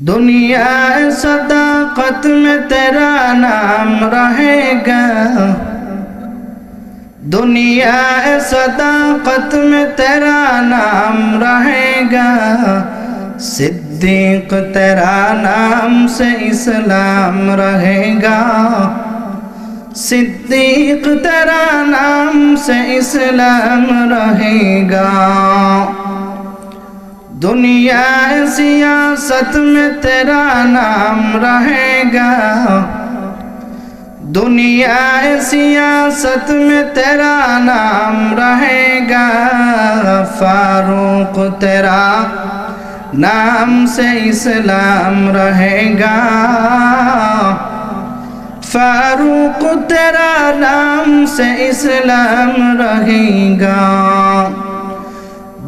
دنیا صداقت میں تیرا نام رہے گا۔ دنیا صداقت میں تیرا نام رہے گا۔ صدیق تیرا نام سے اسلام رہے گا۔ صدیق تیرا نام سے اسلام رہے گا۔ دنیا سیاست میں تیرا نام رہے گا۔ دنیا سیاست میں تیرا نام رہے گا۔ فاروق تیرا نام سے اسلام رہے گا۔ فاروق تیرا نام سے اسلام رہے گا۔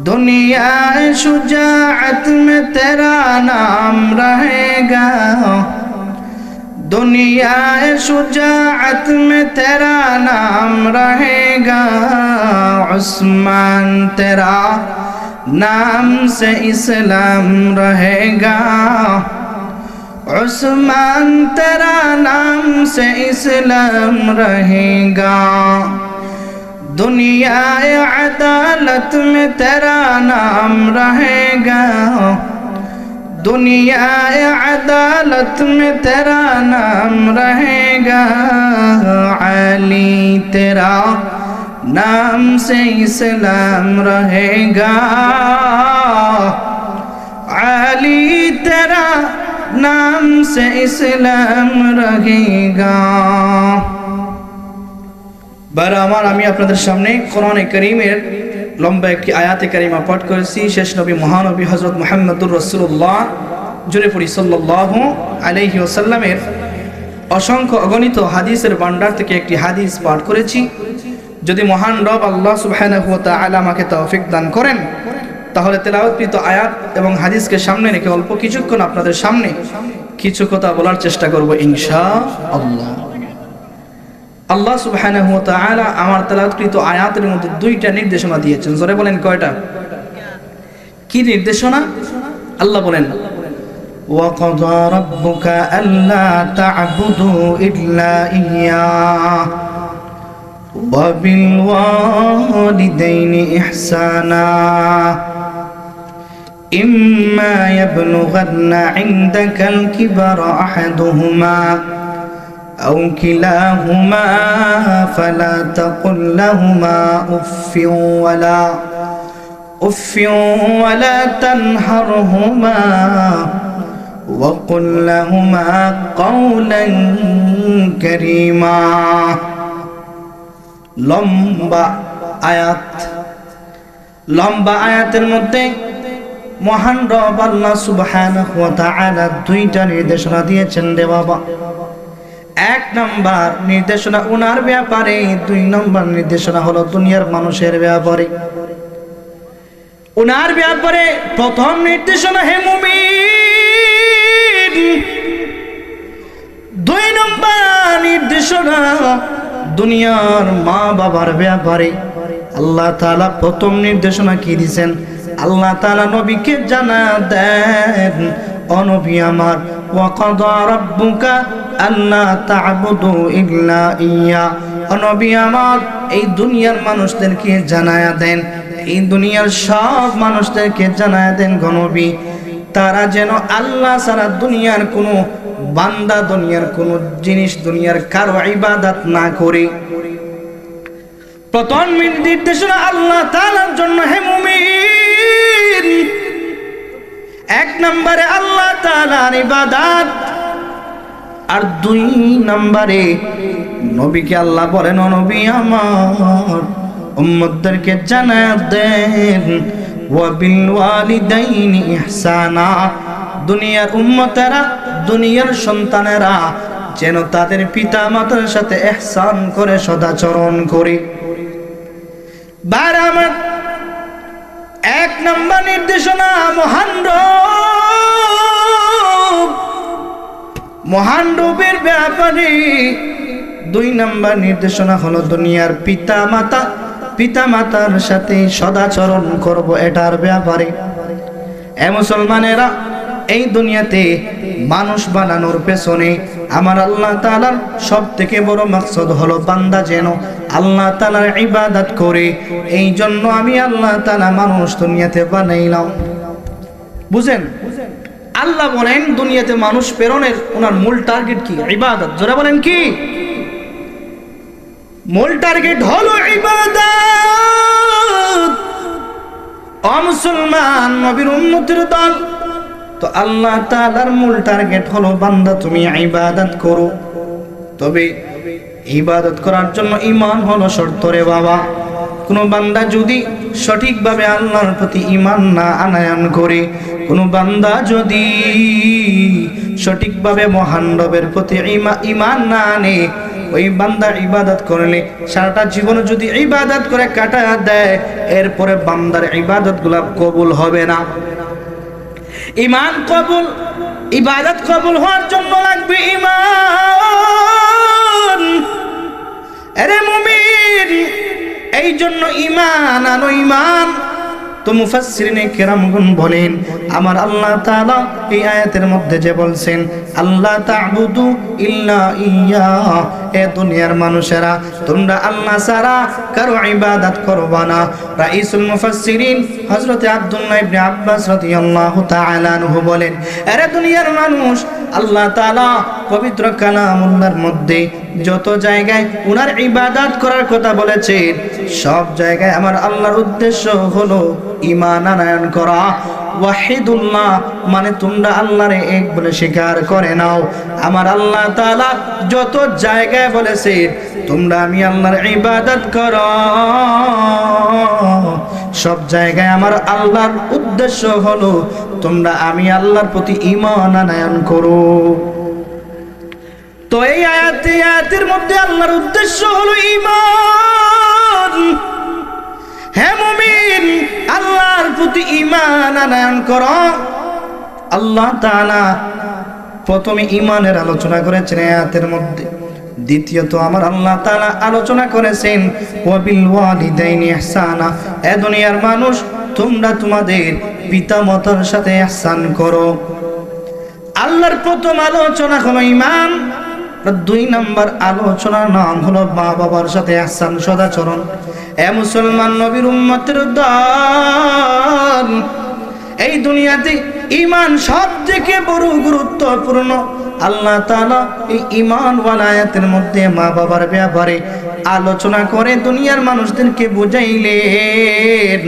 دنیا شجاعت میں تیرا نام رہے گا۔ دنیا شجاعت میں تیرا نام رہے گا۔ عثمان تیرا نام سے اسلام رہے گا۔ عثمان تیرا نام سے اسلام رہے گا۔ دنیا عدالت میں تیرا نام رہے گا۔ دنیا عدالت میں تیرا نام رہے گا۔ علی تیرا نام سے اسلام رہے گا۔ علی تیرا نام سے اسلام رہے گا۔ বারা আমার, আমি আপনাদের সামনে কোরআনে করিমের লম্বা একটি আয়াতে কারিমা পাঠ করেছি। শেষ নবী, মহানবী হজরত মোহাম্মদুর রসুল্লাহ জুড়ে পড়ি সাল্লাহ আলহি ওসাল্লামের অসংখ্য অগণিত হাদিসের ভান্ডার থেকে একটি হাদিস পাঠ করেছি। যদি মহান রব আল্লাহ সুবহানাহু ওয়া তাআলা আমাকে তৌফিক দান করেন, তাহলে তেলাওয়াতকৃত আয়াত এবং হাদিসকে সামনে রেখে অল্প কিছুক্ষণ আপনাদের সামনে কিছু কথা বলার চেষ্টা করব ইনশা আল্লাহ আল্লাহ সুবহানাহু ওয়া তাআলা আমার তেলাওয়াতকৃত আয়াতের মধ্যে দুইটা নির্দেশনা দিয়েছেন জোরে বলেন কয়টা কি নির্দেশনা আল্লাহ বলেন وقضى ربك ألا تعبدوا إلا إياه وبالوالدين إحسانا إما يبلغن عندك الكبر أحدهما أو كلاهما فلا تقل لهما أف ولا أف ولا تنهرهما وقل لهما قولا كريما লম্বা আয়াত লম্বা আয়াতের মধ্যে মহান রব আল্লাহ সুবহানাহু ওয়া তাআলা দুইটা নির্দেশনা দিয়েছেন রে বাবা এক নম্বর নির্দেশনা উনার ব্যাপারে, দুই নম্বর নির্দেশনা হলো দুনিয়ার মানুষের ব্যাপারে। উনার ব্যাপারে প্রথম নির্দেশনা হে মুমিন। দুই নম্বর নির্দেশনা দুনিয়ার মা বাবার ব্যাপারে। আল্লাহ তাআলা প্রথম নির্দেশনা কি দিছেন? আল্লাহ তাআলা নবীকে জানা দেন অনবী আমার রাব্বুকা আল্লা তা'বুদু ইল্লা ইয়া। অনবী আমার, এই দুনিয়ার মানুষদেরকে জানায়া দেন, এই দুনিয়ার সব মানুষদেরকে জানায়া দেন গনবী তারা যেন আল্লাহ সারা দুনিয়ার কোনো বান্দা, দুনিয়ার কোনো জিনিস, দুনিয়ার কারও ইবাদত না করে। প্রথম নির্দেশনা আল্লাহ তাআলার জন্য, হে এক নম্বরে আল্লাহ তাআলার ইবাদত আর দুই নম্বরে নবীকে আল্লাহ বলেন নবী আমার জানা দেন দুনিয়ার উম্মতেরা, দুনিয়ার সন্তানেরা যেন তাদের পিতা মাতার সাথে এহসান করে, সদাচরণ করে। বার আমার এক নম্বর নির্দেশনা মহান মহান রবের ব্যাপারে। দুই নাম্বার নির্দেশনা হলো দুনিয়ার পিতা মাতা পিতা মাতার সাথে সদাচরণ করব এটার ব্যাপারে। এ মুসলমানেরা, এই দুনিয়াতে মানুষ বানানোর পেছনে আমার আল্লাহ তালার সব থেকে বড় মাকসদ হলো বান্দা যেন আল্লাহ তাআলার ইবাদত করে। এই জন্য আমি আল্লাহ তালা মানুষ দুনিয়াতে বানাইলাম। বুঝেন? আল্লাহ বলেন, দুনিয়াতে মানুষ প্রেরণের ওনার মূল টার্গেট কি? ইবাদত। জোরে বলেন কি? মূল টার্গেট হলো ইবাদত। অমুসলমান নবীর উন্নতির দল। তো আল্লাহ তাআলার মূল টার্গেট হলো, বান্দা, তুমি ইবাদত করো। তবে ইবাদত করার জন্য ইমান হলো শর্ত রে বাবা। কোনো বান্দা যদি সঠিকভাবে আল্লাহর প্রতি ইমান না আনায়ন করে, কোনো বান্দা যদি সঠিকভাবে মহান প্রতি ঈমান না আনে, ওই বান্দা ইবাদত করলে, সারাটা জীবন যদি ইবাদত করে কাটা দেয়, এরপরে বান্দার ইবাদতগুলা কবুল হবে না। ইমান কবুল, ইবাদত কবুল হওয়ার জন্য লাগবে ইমান আরে মুমিন এই জন্য ইমান আনো ইমান তো মুফাসসিরিনে কেরামগুন বলেন, আমার আল্লাহ তাআলা এই আয়াতের মধ্যে যে বলছেন আল্লাহ তা'বুদু ইল্লা ইয়া এ দুনিয়ার মানুষেরা, তোমরা আল্লাহ ছাড়া কারও ইবাদত করবা না। রাইসুল মুফাসসিরিন হযরত আব্দুল্লাহ ইবনে আব্বাস রাদিয়াল্লাহু তাআলা আনহু বলেন, আরে দুনিয়ার মানুষ, আল্লাহ তাআলা পবিত্র কালামুল্লাহর মধ্যে যত জায়গায় উনার ইবাদত করার কথা বলেছেন সব জায়গায় আমার আল্লাহর উদ্দেশ্য হলো ঈমান আনয়ন করা। ওয়াহিদুল্লাহ মানে তোমরা আল্লাহরে এক বলে স্বীকার করে নাও। আমার আল্লাহ তাআলা যত জায়গায় বলেছেন তোমরা আমি আল্লাহর ইবাদত করো। সব জায়গায় আমার আল্লাহর উদ্দেশ্য হলো তোমরা আমি আল্লাহর প্রতি ইমান আনায়ন করো। তো এই আয়াতে আয়াতের মধ্যে আল্লাহর উদ্দেশ্য হলো ইমান হ্যাঁ মুমিন, আল্লাহর প্রতি ইমান আনয়ন করো। আল্লাহ তাআলা প্রথমে ইমানের আলোচনা করেছেন আয়াতের মধ্যে। দ্বিতীয়ত আমার আল্লাহ তাআলা আলোচনা করেছেন, ওয়াবিল ওয়ালিদাইনি ইহসানা। এ দুনিয়ার মানুষ, তোমরা তোমাদের পিতামাতার সাথে ইহসান করো। আল্লাহর প্রথম আলোচনা হলো আর দুই নাম্বার আলোচনার নাম হলো মা বাবার সাথে আসান সদাচরণ। এ মুসলমান নবীর উম্মতের দল। এই দুনিয়াতে ইমান সব থেকে বড় গুরুত্বপূর্ণ আল্লাহ তাআলা এই ইমান ওয়ালায়াতের মধ্যে মা বাবার ব্যাপারে আলোচনা করে দুনিয়ার মানুষদেরকে বুঝাইলেন,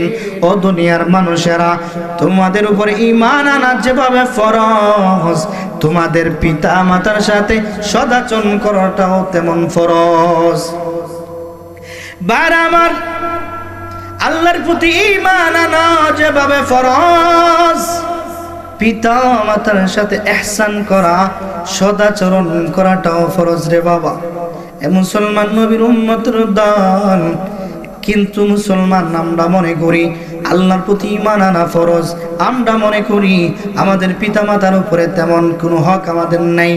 ও দুনিয়ার মানুষেরা, তোমাদের উপরে ইমান আনা যেভাবে ফরজ, তোমাদের পিতা মাতার সাথে সদাচরণ করাটাও তেমন ফরজ। বার আমার আল্লাহর প্রতি ইমান আনা যেভাবে ফরজ পিতা মাতার সাথে এহসান করা, সদাচরণ করাটাও ফরজ রে বাবা। এ মুসলমান নবীর উন্মতর দান কিন্তু মুসলমান আমরা মনে করি আল্লাহর প্রতি ইমান আনা ফরজ। আমরা মনে করি আমাদের পিতামাতার উপরে তেমন কোনো হক আমাদের নাই,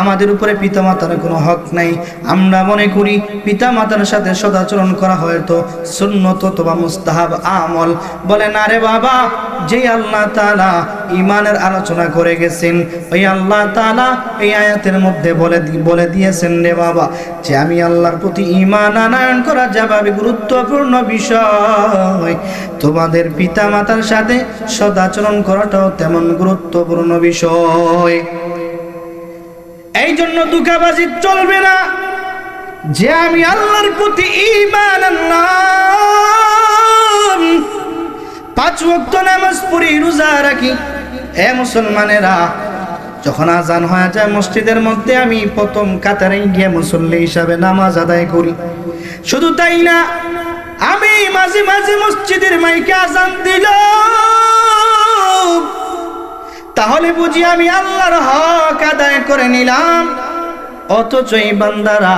আমাদের উপরে পিতামাতার কোনো হক নাই। আমরা মনে করি পিতামাতার সাথে সদাচরণ করা হয়তো সুন্নত অথবা মুস্তাহাব আমল। বলে, না রে বাবা, যে আল্লাহ তালা ইমানের আলোচনা করে গেছেন, ওই আল্লাহ তাআলা এই আয়াতের মধ্যে বলে বলে দিয়েছেন রে বাবা যে আমি আল্লাহর প্রতি ইমান আনায়ন করা যাবে গুরুত্বপূর্ণ বিষয়। তোমাদের পিতা মাতার সাথে সদাচরণ করাটাও তেমন গুরুত্বপূর্ণ বিষয়। এই জন্য দুঃখাবাজি চলবে না যে আমি আল্লাহর প্রতি ইমান পাঁচ ওয়াক্ত নামাজ পড়ি রোজা রাখি। এ মুসলমানেরা, যখন আজান হয়ে যায় মসজিদের মধ্যে আমি প্রথম কাতারে গিয়ে মুসল্লি হিসাবে নামাজ আদায় করি। শুধু তাই না আমি মাঝে মাঝে মসজিদের মাইকে আজান দিল তাহলে বুঝি আমি আল্লাহর হক আদায় করে নিলাম। অথচ এই বান্দারা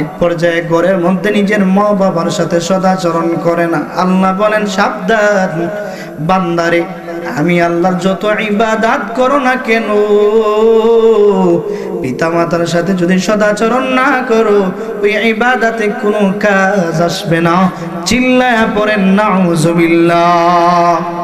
এক পর্যায়ে ঘরের মধ্যে নিজের মা বাবার সাথে সদাচরণ করে না। আল্লাহ বলেন, সাবধান। বান্দারে আমি আল্লাহর যত ইবাদাত করো না কেন পিতা মাতার সাথে যদি সদাচরণ না করো, ওই ইবাদাতে কোনো কাজ আসবে না। চিল্লায়া পড়েন, নাউজুবিল্লাহ।